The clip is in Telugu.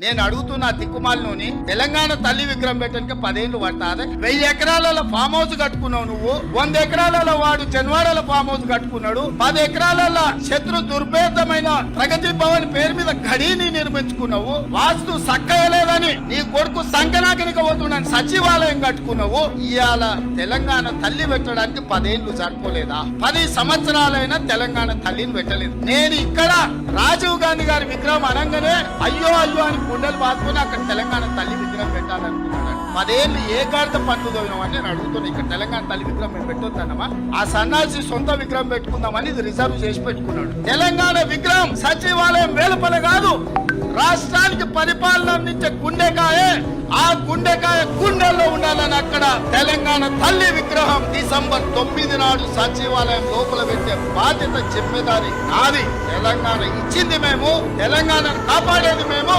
నేను అడుగుతున్న దిక్కుమాలినోని తెలంగాణ తల్లి విగ్రహం పెట్టడానికి పదేళ్ళు పడతాది. వెయ్యి ఎకరాలలో ఫామ్ హౌస్ కట్టుకున్నావు నువ్వు వంద ఎకరాలలో వాడు జన్వాడల ఫామ్ హౌస్ కట్టుకున్నాడు పది ఎకరాలలో శత్రు దుర్భేదమైన ప్రగతి భవన్ పేరు మీద గడిని నిర్మించుకున్నావు. వాస్తు సక్కయలేదని నీ కొడుకు సచివాలయం కట్టుకున్నావు ఇవాళ తెలంగాణ తల్లి పెట్టడానికి పదేళ్ళు సరిపోలేదా? పది సంవత్సరాలైనా తెలంగాణ తల్లిని పెట్టలేదు. నేను ఇక్కడ రాజీవ్ గాంధీ గారి విగ్రహం అనగానే అయ్యో అయ్యో అని గుండెలు బాదుకుని అక్కడ తెలంగాణ తల్లి విగ్రహం పెట్టాలనుకున్నాను పదేళ్ళు ఏ గాడిద పనులు దోయినామని నేను అడుగుతున్నాను ఇక్కడ తెలంగాణ తల్లి విగ్రహం మేము పెట్టొద్దన్నమా? ఆ సన్నాసి సొంత విగ్రహం పెట్టుకుందామని ఇది రిజర్వ్ చేసి పెట్టుకున్నాడు. తెలంగాణ విగ్రహం సచివాలయం వేలుపల కాదు రాష్ట్రానికి పరిపాలన అందించే గుండెకాయే గుండెకాయ గుండెల్లో ఉండాలని అక్కడ తెలంగాణ తల్లి విగ్రహం డిసెంబర్ తొమ్మిది నాడు సచివాలయం లోపల పెట్టే బాధ్యత చెప్పేదారి నాది తెలంగాణ ఇచ్చింది మేము తెలంగాణను కాపాడేది మేము